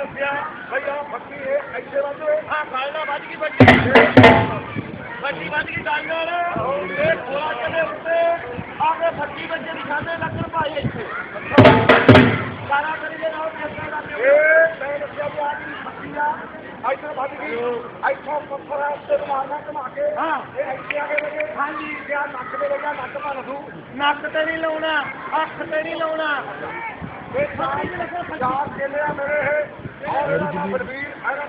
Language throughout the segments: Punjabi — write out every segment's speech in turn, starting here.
ਦੱਸਿਆ ਭਈ ਆ ਫੱਕੀ ਇਹ ਇੱਥੇ ਵੱਜ ਆ ਗੱਲ ਨਾਲ ਵੱਜ ਗਈ ਬੱਚੀ ਬੱਚੀ ਵੱਜ ਗਈ ਗੱਲ ਨਾਲ ਇਹ ਕੋਲਾ ਚੱਲੇ ਉੱਤੇ ਆ ਕੇ ਫੱਟੀ ਬੱਚੇ ਦੀ ਖਾਦੇ ਲੱਗਣ ਭਾਈ ਇੱਥੇ। ਸਾਰਾ ਕਰੀਏ ਨਾਲ ਚੱਲਦਾ ਲੱਗੇ ਇਹ ਮੈਂ ਦੱਸਿਆ ਵੀ ਆ ਜਿਹੜੀ ਫੱਕੀ ਆ ਇੱਥੇ ਵੱਜ ਗਈ। ਇੱਥੋਂ ਪੱਥਰ ਆ ਉੱਤੇ ਮਾਰਨਾ ਘੁਮਾ ਕੇ। ਹਾਂ। ਇਹ ਇੱਥੇ ਆ ਕੇ ਲੱਗੇ ਹਾਂਜੀ। ਤੇ ਆ ਨੱਕ ਤੇ ਲੱਗਿਆ ਨੱਕ ਭੰਨ ਦੂ ਨੱਕ ਤੇ ਨਹੀਂ ਲਾਉਣਾ ਅੱਖ ਤੇ ਨਹੀਂ ਲਾਉਣਾ। ਇਹ ਚਾਰ ਚਾਰ ਕੇਲੇ ਆ ਮੇਰੇ Yeah, I love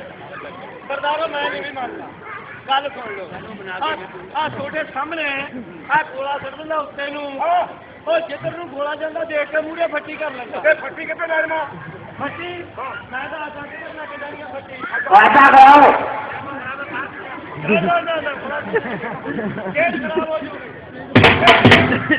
it. ਸਰਦਾਰੋ ਮੈਂ ਨਹੀਂ ਵੀ ਮੰਨਦਾ। ਗੱਲ ਸੁਣ ਲਓ। ਆ ਤੁਹਾਡੇ ਸਾਹਮਣੇ ਆ ਗੋਲਾ ਸੁੱਟ ਦਿੰਦਾ ਉੱਤੇ ਨੂੰ। ਉਹ ਜਿੱਧਰ ਨੂੰ ਗੋਲਾ ਜਾਂਦਾ ਦੇਖ ਕੇ ਮੂਹਰੇ ਫੱਟੀ ਕਰ ਲੈਂਦਾ। ਤੇ ਫੱਟੀ ਕਿੱਥੇ ਲੈ ਜਾਣਾ ਫੱਟੀ? ਮੈਂ ਤਾਂ ਆਸਾਂ ਕਿਧਰ ਨਾ ਕਿਦਾਂ ਦੀਆਂ ਫੱਟੀ। ਵਾਦਾ ਕਰਾਓ। ਨਾ ਨਾ ਨਾ ਖਰਾਬ ਹੋ ਜੂਗੀ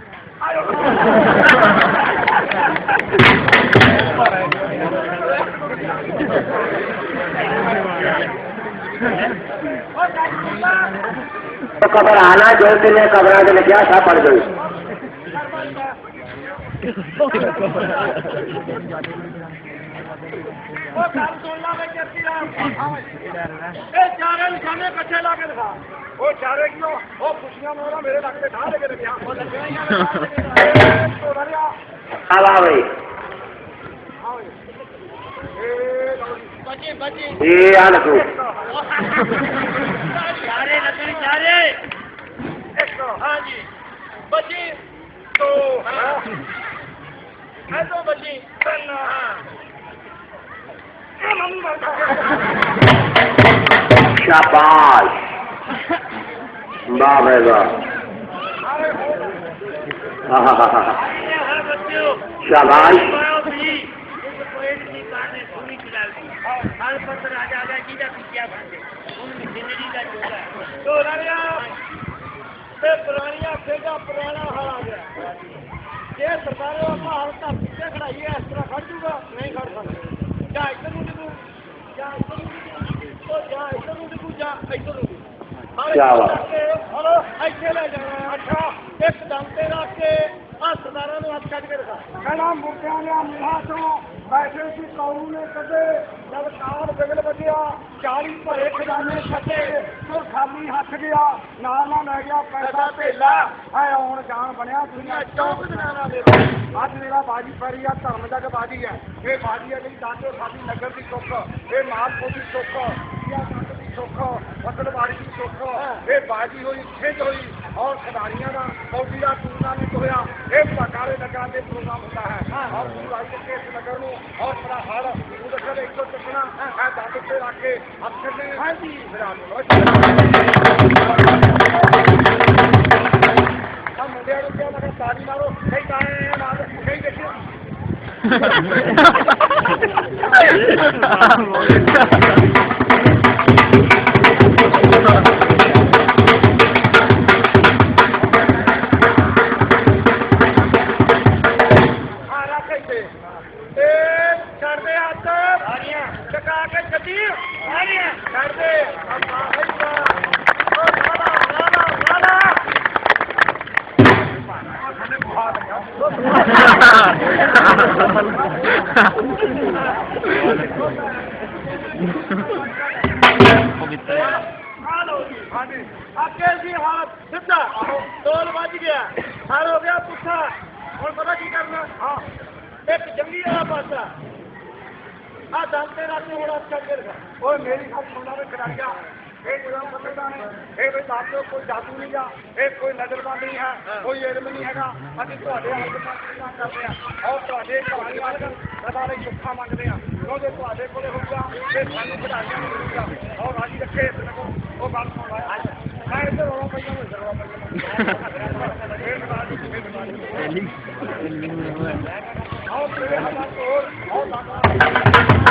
تو قبر آنا جو دن ہے قبر آنے کیا تھا پڑ گئی۔ بچی تو بچی۔ شاباش باب ہے باب شاباش پرانا پرانا ہار آ گیا جی سرکار ہلکا پیچھے کھڑائی ہے اس طرح کھڑ جا نہیں کھڑ سکتے یا ادھر ਕਿਆ ਬਾਤ। ਹਲੋ ਇੱਥੇ ਲੈ ਜਾਣਾ ਅੱਛਾ ਇੱਕ ਦਮ ਤੇ ਰੱਖ ਕੇ ਆ ਸਰਦਾਰਾਂ ਨੂੰ ਹੱਥ ਕੱਢ ਕੇ ਦਿਖਾ ਕਹਿੰਦਾ ਮੁਰਦਿਆਂ ਨੇ ਮੂੰਹਾਂ ਤੋਂ ਬੈਠੇ ਸੀ ਕੌਰੂ ਨੇ ਕਦੇ ਜਦ ਕਾਰ ਬਿਗਲ ਵੱਜਿਆ 40 ਭਰੇ ਖਜ਼ਾਨੇ ਛੱਡੇ ਤੁਰ ਖਾਲੀ ਹੱਥ ਗਿਆ ਨਾਲ ਨਾ ਲੈ ਗਿਆ ਪੈਸਾ ਭੇਲਾ। ਐ ਆਉਣ ਜਾਣ ਬਣਿਆ ਦੁਨੀਆ ਚੌਂਕ ਦਾ ਮੇਰਾ ਅੱਜ ਮੇਰਾ ਬਾਜੀ ਫਰੀ ਆ ਧਰਮ ਜਗ ਬਾਜੀ ਹੈ ਇਹ ਬਾਜੀ ਹੈ ਜਿਹੜੀ ਦਾਦੇ ਸਾਡੀ ਨਗਰ ਦੀ ਸੁੱਖ ਇਹ ਮਾਲਪੁਰ ਦੀ ਸੁੱਖ ਇਹ ਦੀ ਸੁੱਖ ਫਸਲਵਾੜੀ ਦੀ ਸੁੱਖ ਇਹ ਬਾਜੀ ਹੋਈ ਖਿੱਚ ਹੋਈ। और खिलाड़ियों का कौटी का टूर्नामेंट होया एक भंडारे नगर से प्रोग्राम होता है और गुरुआई के इस नगर में और बड़ा हर उदर एक सौ चकना है दादू से रख के अक्षर ने हाँ जी मुंडिया क्या लगा ताली मारो कई तारे मारो कई देखे میری سب سونا میں کرا گیا ਇਹ ਜਿਹੜਾ ਪਤਾ ਨਹੀਂ ਇਹ ਕੋਈ ਜਾਦੂ ਨਹੀਂ ਆ ਇਹ ਕੋਈ ਨਜ਼ਰਬੰਦ ਨਹੀਂ ਹੈ ਕੋਈ ਇਲਮ ਨਹੀਂ ਹੈਗਾ। ਅਸੀਂ ਤੁਹਾਡੇ ਹੱਥ ਨਾਲ ਕਰਦੇ ਆ ਔਰ ਤੁਹਾਡੇ ਕਹਾਣੀ ਵਾਲ ਸਦਾ ਲਈ ਸੁੱਖਾ ਮੰਗਦੇ ਆ ਕਿਉਂ ਜੇ ਤੁਹਾਡੇ ਕੋਲੇ ਹੋਊਗਾ ਤੇ ਸਾਨੂੰ ਵਧਾਈਆਂ ਮਿਲੂਗਾ ਔਰ ਰਾਜੀ ਰੱਖੇ ਇਸ ਨੂੰ ਉਹ ਗੱਲ ਸੁਣ ਲੈ। ਮੈਂ ਇੱਧਰ ਰੋਣਾ ਪਈਆਂ ਨੂੰ ਜ਼ਰੂਰ ਪਈਆਂ ਇਹ ਬਣਾ ਦੀ ਇਹ ਬਣਾ ਦੀ ਆਓ ਤੇਰੇ ਹੱਥਾਂ ਤੋਂ ਆਓ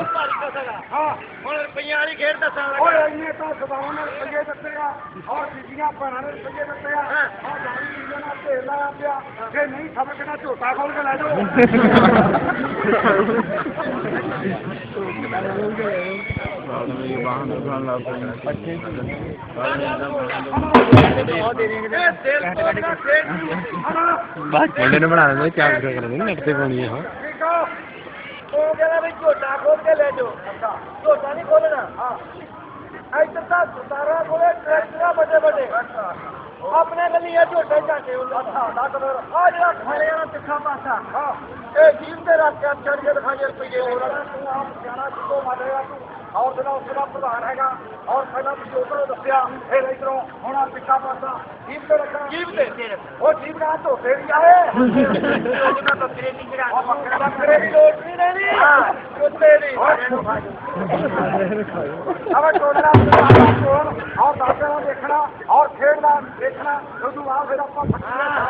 ਬਹੁਤ ਭਾਰੀ ਕਸਗਾ ਹਾਂ। ਹੁਣ ਰੁਪਈਆਂ ਵਾਲੀ ਖੇਡ ਦੱਸਾਂ ਓਏ ਇੰਨੇ ਤਾਂ ਸਦਾਵਾਂ ਨੇ ਰੁਪਈਏ ਦਿੱਤੇ ਆ। ਔਰ ਬੀਬੀਆਂ ਭੈਣਾਂ ਨੇ ਰੁਪਈਏ ਦਿੱਤੇ ਆ। ਆ ਜਾਨੀ ਬੀਬੀਆਂ ਨਾਲ ਢੇਰ ਲਾਇਆ ਪਿਆ। ਜੇ ਨਹੀਂ ਸਬਕ ਨਾ ਝੋਟਾ ਖੋਲ ਕੇ ਲੈ ਜਾਓ। ਹਣਾ ਮੁੰਡੇ ਨੂੰ ਬਣਾ ਲੈਂਦੇ ਚਾਰ ਕਰ ਲੈਂਦੇ ਨੈਟ ਤੇ ਪਾਉਣੀ ਆ ਠੀਕ ਆ। ਉਹ ਕਹਿੰਦਾ ਵੀ ਝੋਟਾ ਖੋਲ ਕੇ ਲੈ ਜਾਓ। ਝੋਟਾ ਨਹੀਂ ਖੋਲਣਾ ਹਾਂ। ਇੱਧਰ ਤਾਂ ਸਤਾਰਾ ਕੋਲੇ ਟਰੈਕਟਰਾਂ ਵੱਡੇ ਵੱਡੇ। ਆਪਣੇ ਗਲੀ ਆ ਝੋਟੇ ਝਾਟੇ ਉਹ ਅੱਛਾ ਦੱਸ ਫਿਰ। ਆ ਜਿਹੜਾ ਖਾਣੇ ਵਾਲਾ ਤਿੱਖਾ ਪਾਸਾ। ਹਾਂ। ਇਹ ਜੀਵ ਤੇ ਰੱਖ ਕੇ ਚੜ ਕੇ ਦਿਖਾਈ ਰੁਪਈਏ। ਹੋਰ ਤੂੰ ਆਪ ਸਿਆਣਾ ਜਿੱਦੋਂ ਮਾਰੇਗਾ ਤੂੰ। ਔਰ ਜਿਹੜਾ ਉਸ ਦਾ ਪ੍ਰਧਾਨ ਹੈਗਾ। ਔਰ ਪਹਿਲਾਂ ਤੁਸੀਂ ਉਧਰੋਂ ਦੱਸਿਆ ਫਿਰ ਇਧਰੋਂ ਹੁਣ ਆ ਤਿੱਖਾ ਪਾਸਾ। ਜੀਵ ਤੇ ਰੱਖਣਾ। ਜੀਵ ਤੇ। ਉਹ ਜੀਵ ਨਾਲ ਧੋਤੇ ਵੀ ਆਏ। ਉਹਦਾ ਬੱਕਰੇ ਦੀ ਜਿਹੜਾ ਆ ਬੱਕਰੇ ਬੱਕਰੇ ਦੀ ਲੋੜ ਨਹੀਂ ਰਹਿਣੀ ਕੁੱਤੇ ਦੀ। ਅਬ ਟੋਲਣਾ ਆਹ ਦਾਦਾ ਦੇਖਣਾ ਔਰ ਖੇਡਦਾ ਦੇਖਣਾ। ਉਦੋਂ ਬਾਅਦ ਫਿਰ ਆਪਾਂ ਆਵੇ